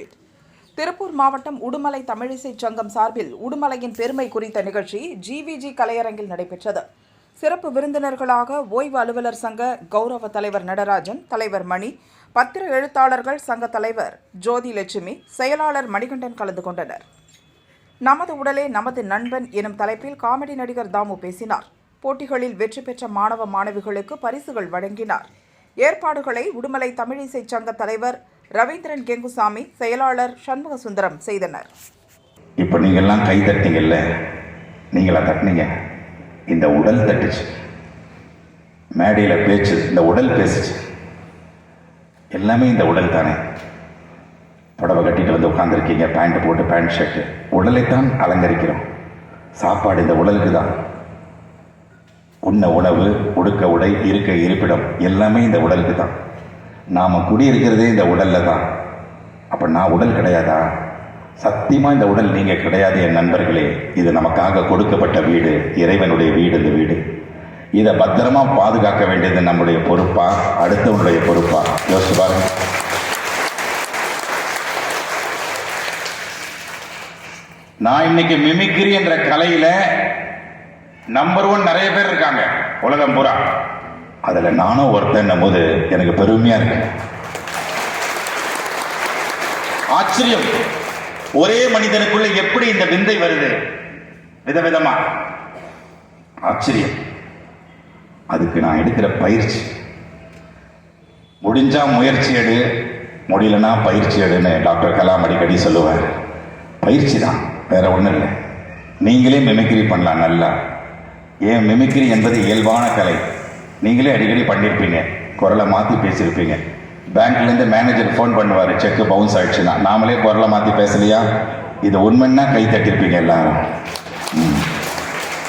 Covid. Tiruppur மாவட்டம் உடுமலை தமிழிசை சங்கம் சார்பில் உடுமலையின் பெருமை குறித்த நிகழ்ச்சி ஜிவிஜி கலையரங்கில் நடைபெற்றது. சிறப்பு விருந்தினர்களாக ஓய்வு அலுவலர் சங்க கௌரவ தலைவர் நடராஜன் தலைவர் மணி பத்திர எழுத்தாளர்கள் சங்க தலைவர் ஜோதி லட்சுமி செயலாளர் மணிகண்டன் கலந்து கொண்டனர். நமது உடலே நமது நண்பன் எனும் தலைப்பில் காமெடி நடிகர் தாமு பேசினார். போட்டிகளில் வெற்றி பெற்ற மாணவ மாணவிகளுக்கு பரிசுகள் வழங்கினார். ஏற்பாடுகளை உடுமலை தமிழிசை சங்க தலைவர் ரவீந்திரன் கெங்குசாமி செயலாளர் சண்முக சுந்தரம் செய்தனர். இப்போ நீங்கள்லாம் கை தட்டிங்கல்ல? நீங்களா தட்டினீங்க? இந்த உடல் தட்டுச்சு. மேடையில் பேச்சு இந்த உடல் பேசுச்சு. எல்லாமே இந்த உடல் தானே? புடவை கட்டிட்டு வந்து உட்காந்துருக்கீங்க பேண்ட் போட்டு பேண்ட் ஷர்ட்டு உடலைத்தான் அலங்கரிக்கிறோம். சாப்பாடு இந்த உடலுக்கு தான். உண்ண உணவு உடுக்க உடை இருக்க இருப்பிடம் எல்லாமே இந்த உடலுக்கு தான். நாம் குடியிருக்கிறதே இந்த உடலில் தான். அப்போ நான் உடல் கிடையாதா? சத்தியமாக இந்த உடல் நீங்கள் கிடையாது என் நண்பர்களே. இது நமக்காக கொடுக்கப்பட்ட வீடு இறைவனுடைய வீடு இந்த வீடு. இதை பத்திரமா பாதுகாக்க வேண்டியது நம்முடைய பொறுப்பா? அடுத்தவனுடைய பொறுப்பா? யோசிச்சு பாருங்க. நான் இன்னைக்கு மிமிக்ரி என்ற கலையில் நம்பர் ஒன் நிறைய பேர் இருக்காங்க உலகம் பூரா. அதில் நானும் ஒருத்தன் போது எனக்கு பெருமையாக இருக்கு. ஆச்சரியம். ஒரே மனிதனுக்குள்ள எப்படி இந்த விந்தை வருது? விதவிதமா. ஆச்சரியம். அதுக்கு நான் எடுக்கிற பயிற்சி. முடிஞ்சா முயற்சி எடு. முடியலன்னா பயிற்சி எடுன்னு டாக்டர் கலாம் அடிக்கடி சொல்லுவார். பயிற்சி தான் வேற ஒன்றும் இல்லை. நீங்களே மிமிக்ரி பண்ணலாம் நல்லா. ஏன் மிமிக்ரி என்பது இயல்பான கலை. நீங்களே அடிக்கடி பண்ணியிருப்பீங்க குரலை மாற்றி பேசியிருப்பீங்க பேங்க்லேருந்து மேனேஜர் ஃபோன் பண்ணுவார். செக்கு பவுன்ஸ் ஆகிடுச்சுன்னா நாமளே குரலை மாற்றி பேசலையா? இது உண்மைன்னா கை தட்டியிருப்பீங்க எல்லாரும்.